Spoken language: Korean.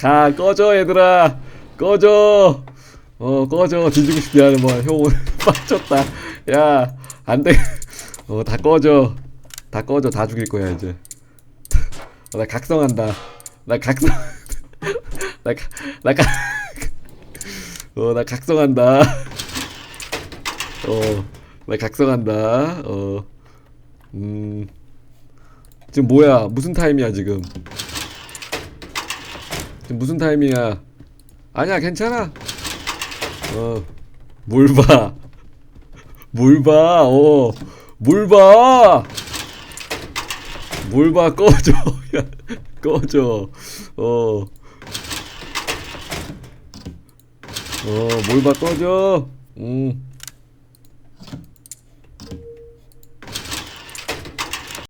가 꺼져 얘들아. 꺼져. 어 꺼져. 뒤지고 싶지 않은 뭐형 오늘 빠졌다. 야 안돼. 어 다 꺼져. 다 꺼져. 다 죽일 거야 이제. 어, 나 각성한다. 나 각성. 나나어나 각성한다. 어 나 각성한다. 어 음. 지금 뭐야? 무슨 타임이야 지금 지금 무슨 타임이야 아니야 괜찮아 어 뭘 봐? 뭘 봐? 어. 뭘 봐? 뭘 봐? 꺼져. 야, 꺼져. 어. 어, 뭘 봐? 꺼져. 음.